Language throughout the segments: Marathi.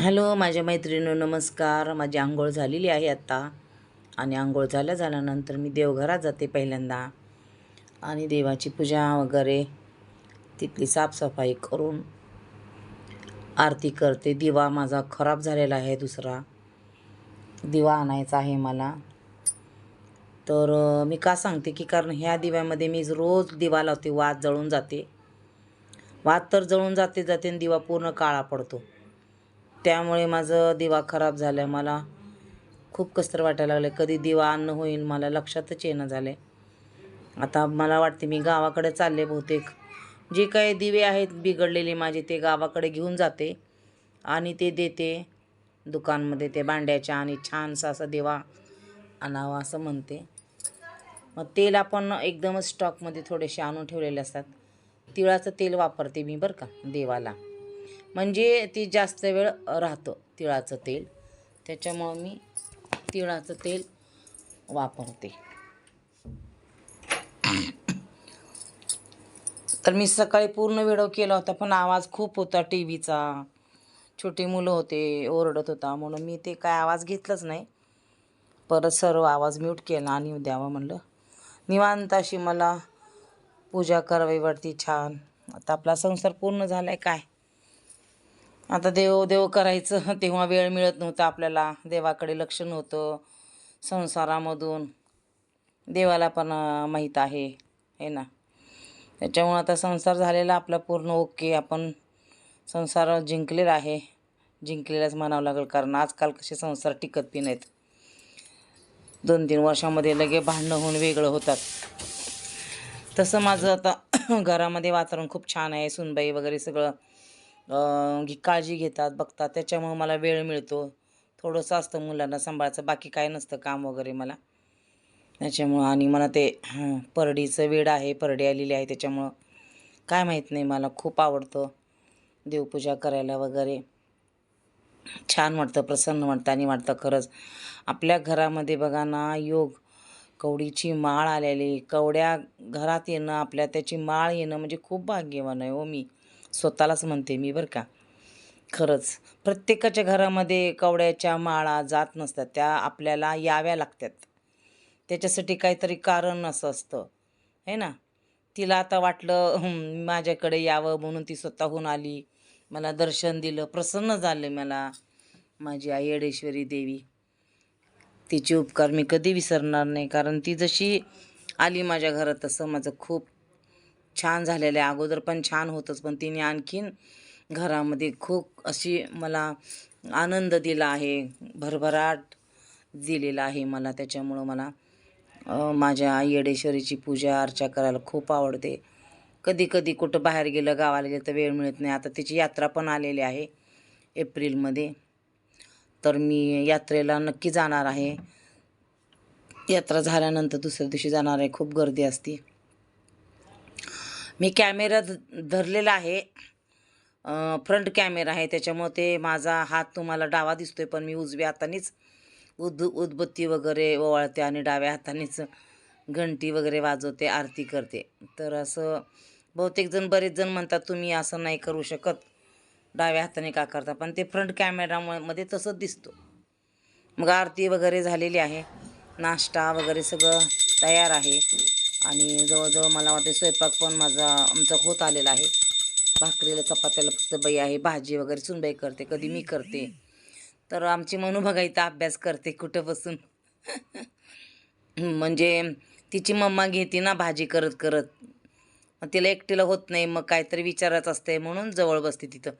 हॅलो माझ्या मैत्रिणी नमस्कार. माझी आंघोळ झालेली आहे आत्ता. आणि आंघोळ झाल्या झाल्यानंतर मी देवघरात जाते पहिल्यांदा. आणि देवाची पूजा वगैरे तिथली साफसफाई करून आरती करते. दिवा माझा खराब झालेला आहे दुसरा. दिवा आणायचा आहे मला. तर मी का सांगते की कारण ह्या दिव्यामध्ये मी रोज दिवा लावते. वात जळून जाते. वात तर जळून जाते जाते आणि दिवा पूर्ण काळा पडतो. त्यामुळे माझं दिवा खराब झाला मला खूप कसर वाटायला लागलं. कधी दिवा अन्न होईल मला लक्षातच येणं झालं. आहे आता मला वाटते मी गावाकडे चालले बहुतेक. जे काही दिवे आहेत बिघडलेले माझे ते गावाकडे घेऊन जाते आणि ते देते दुकानमध्ये ते भांड्याच्या आणि छानसा असा दिवा आणावा असं म्हणते. मग तेल आपण एकदमच स्टॉकमध्ये थोडेसे आणून ठेवलेले असतात. तिळाचं तेल वापरते मी बरं का देवाला. म्हणजे ती जास्त वेळ राहतं तिळाचं तेल. त्याच्यामुळं मी तिळाचं तेल वापरते. तर मी सकाळी पूर्ण व्हिडिओ केला होता पण आवाज खूप होता टी व्हीचा छोटी मुलं होते ओरडत होता म्हणून मी ते काय आवाज घेतलंच नाही. परत सर्व आवाज म्यूट केला आणि द्यावा म्हणलं. निवांत अशी मला पूजा करावी वाटती छान. आता आपला संसार पूर्ण झाला आहे काय? आता देव देव करायचं तेव्हा वेळ मिळत नव्हता आपल्याला. देवाकडे लक्ष नव्हतं संसारामधून. देवाला पण माहीत आहे हे ना? त्याच्यामुळं आता संसार झालेला आपला पूर्ण ओके. आपण संसार जिंकलेला आहे. जिंकलेलाच म्हणावं लागेल कारण आजकाल कसे संसार टिकत बी नाहीत. दोन तीन वर्षामध्ये लगे भांडणं होऊन वेगळं होतात. तसं माझं आता घरामध्ये वातावरण खूप छान आहे. सुनबाई वगैरे सगळं काळजी घेतात बघतात. त्याच्यामुळं मला वेळ मिळतो. थोडंसं असतं मुलांना सांभाळायचं. बाकी काय नसतं काम वगैरे मला. त्याच्यामुळं आणि मला ते परडीचं वेड आहे. परडी आलेली आहे. त्याच्यामुळं काय माहीत नाही. मला खूप आवडतं देवपूजा करायला वगैरे. छान वाटतं. प्रसन्न वाटतं आणि वाटतं खरंच. आपल्या घरामध्ये बघा ना योग. कवडीची माळ आलेली. कवड्या घरात येणं आपल्या त्याची माळ येणं म्हणजे खूप भाग्यवान आहे हो मी. स्वतःलाच म्हणते मी बरं का. खरंच. प्रत्येकाच्या घरामध्ये कवड्याच्या माळा जात नसतात. त्या आपल्याला याव्या लागतात. त्याच्यासाठी काहीतरी कारण असं असतं. है ना? तिला आता वाटलं माझ्याकडे यावं म्हणून ती स्वतःहून आली. मला दर्शन दिलं. प्रसन्न झाले मला माझी आई येडेश्वरी देवी. तिचे उपकार मी कधी विसरणार नाही. कारण ती जशी आली माझ्या घरात तसं माझं खूप छान झालेलं आहे. अगोदर पण छान होतंच पण तिने आणखीन घरामध्ये खूप अशी मला आनंद दिला आहे. भरभराट दिलेला आहे मला. त्याच्यामुळं मला माझ्या आई येडेश्वरीची पूजा अर्चा करायला खूप आवडते. कधी कधी कुठं बाहेर गेलं गावाला गेलं तर वेळ मिळत नाही. आता तिची यात्रा पण आलेली आहे एप्रिलमध्ये. तर मी यात्रेला नक्की जाणार आहे. यात्रा झाल्यानंतर दुसऱ्या दिवशी जाणार आहे. खूप गर्दी असते. मी कॅमेरा ध धरलेला आहे. फ्रंट कॅमेरा आहे. त्याच्यामुळे ते माझा हात तुम्हाला डावा दिसतो आहे पण मी उजव्या हातानेच उद उदबत्ती वगैरे ओवाळते आणि डाव्या हातानेच घंटी वगैरे वाजवते आरती करते. तर असं बहुतेकजण बरेच जण म्हणतात तुम्ही असं नाही करू शकत. डाव्या हाताने का करता? पण ते फ्रंट कॅमेरामध्ये तसंच दिसतो. मग आरती वगैरे झालेली आहे. नाश्ता वगैरे सगळं तयार आहे. आणि जवळजवळ मला वाटते स्वयंपाक पण माझा आमचा होत आलेला आहे. भाकरीला चपात्याला फक्त बाई आहे. भाजी वगैरे सुनबाई करते कधी मी करते. तर आमची मनू बघा इथं अभ्यास करते कुठं बसून. म्हणजे तिची मम्मा घेते ना भाजी करत करत. मग तिला एकटीला होत नाही मग काहीतरी विचारत असते म्हणून जवळ बसते तिथं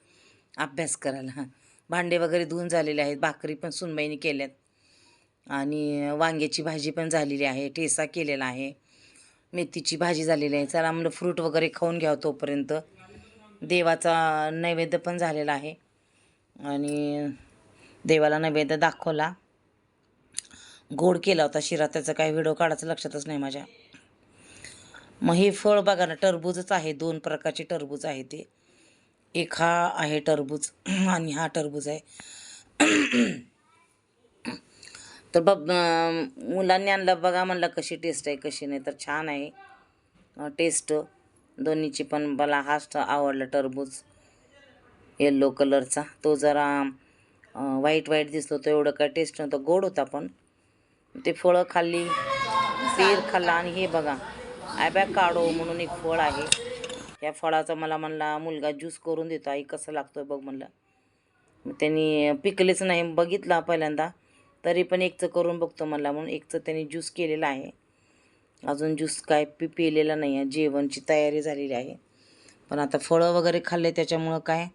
अभ्यास करायला. भांडे वगैरे धुवून झालेले आहेत भाकरी पण सुनबाईने केल्यात. आणि वांग्याची भाजी पण झालेली आहे ठेसा केलेला आहे. मेथीची भाजी झालेली आहे. चला म्हणलं फ्रूट वगैरे खाऊन घ्यावं तोपर्यंत. देवाचा नैवेद्य पण झालेला आहे. आणि देवाला नैवेद्य दाखवला. गोड केला होता शिरा त्याचा काही व्हिडिओ काढायचं लक्षातच नाही माझ्या. मग हे फळ बघा ना टरबूजच आहे. दोन प्रकारचे टरबूज आहे ते. एक हा आहे टरबूज आणि हा टरबूज आहे. तर बघ मुलांनी आणलं बघा म्हणलं कशी टेस्ट आहे कशी नाही तर छान आहे. टेस्ट दोन्हीची पण मला हाच आवडला टरबूज येल्लो कलरचा तो जरा व्हाईट व्हाईट दिसतो तो एवढं काय टेस्ट नव्हतं गोड होता पण. ते फळं खाल्ली पेर खाल्ला आणि हे बघा आयबॅग काढो म्हणून एक फळ आहे. या फळाचा मला म्हणला मुलगा ज्यूस करून देतो आई कसं लागतो बघ म्हणलं. मग त्यांनी पिकलेच नाही बघितला पहिल्यांदा. तरी पण एकचं करून बघतो म्हणला म्हणून. एकचं त्यांनी ज्यूस केलेला आहे. अजून ज्यूस काय पि पिलेला नाही आहे. जेवणची तयारी झालेली आहे. पण आता फळं वगैरे खाल्ले त्याच्यामुळं काय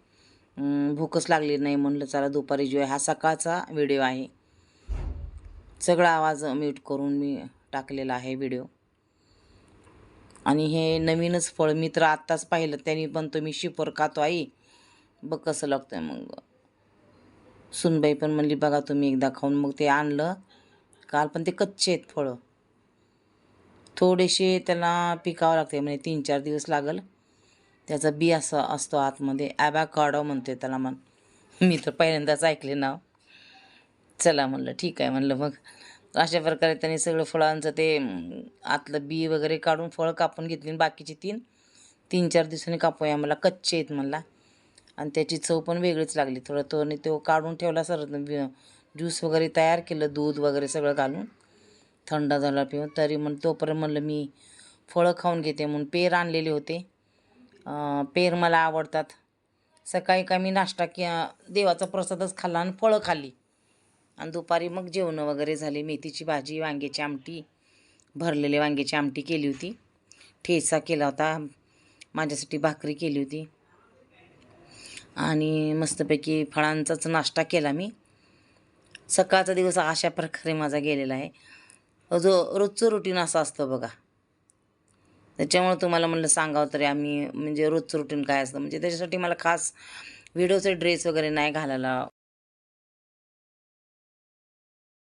भूकच लागली नाही म्हणलं चला दुपारी जेव्हा हा सकाळचा व्हिडिओ आहे. सगळा आवाज म्यूट करून मी टाकलेला आहे व्हिडिओ आणि हे नवीनच फळ मी तर आत्ताच पाहिलं. त्यांनी पण तुम्ही शिपर खातो आई. बघ कसं लागतं मग. सुनबाई पण म्हणली बघा तुम्ही एकदा खाऊन मग ते आणलं. काल पण ते कच्चे आहेत फळं. थोडेसे त्याला पिकावं लागते म्हणजे तीन चार दिवस लागल. त्याचा बी असं असतो आतमध्ये. ॲबॅकाडो म्हणते त्याला म्हण. मी तर पहिल्यांदाच ऐकले नाव. चला म्हणलं ठीक आहे म्हणलं मग. अशा प्रकारे त्यांनी सगळं फळांचं ते आतलं बी वगैरे काढून फळं कापून घेतली आणि बाकीची तीन तीन चार दिवसांनी कापूया. मला कच्चे आहेत म्हणला. आणि त्याची चव पण वेगळीच लागली. थोडं तो आणि तो काढून ठेवला सर ज्यूस वगैरे तयार केलं दूध वगैरे सगळं घालून. थंड झाला पिऊन. तरी मग तोपर्यंत म्हणलं मी फळं खाऊन घेते म्हणून. पेर आणलेले होते. पेर मला आवडतात. सकाळी का मी नाश्ता की देवाचा प्रसादच खाल्ला आणि फळं खाल्ली. आणि दुपारी मग जेवणं वगैरे झाली. मेथीची भाजी वांग्याची आमटी भरलेले वांग्याची आमटी केली होती. ठेचा केला होता. माझ्यासाठी भाकरी केली होती. आणि मस्तपैकी फळांचाच नाश्ता केला मी. सकाळचा दिवस अशा प्रकारे माझा गेलेला आहे. जो रोजचं रुटीन असं असतं बघा. त्याच्यामुळे तुम्हाला म्हणलं सांगावं तरी आम्ही म्हणजे रोजचं रुटीन काय असतं. म्हणजे त्याच्यासाठी मला खास व्हिडिओचे ड्रेस वगैरे नाही घालायला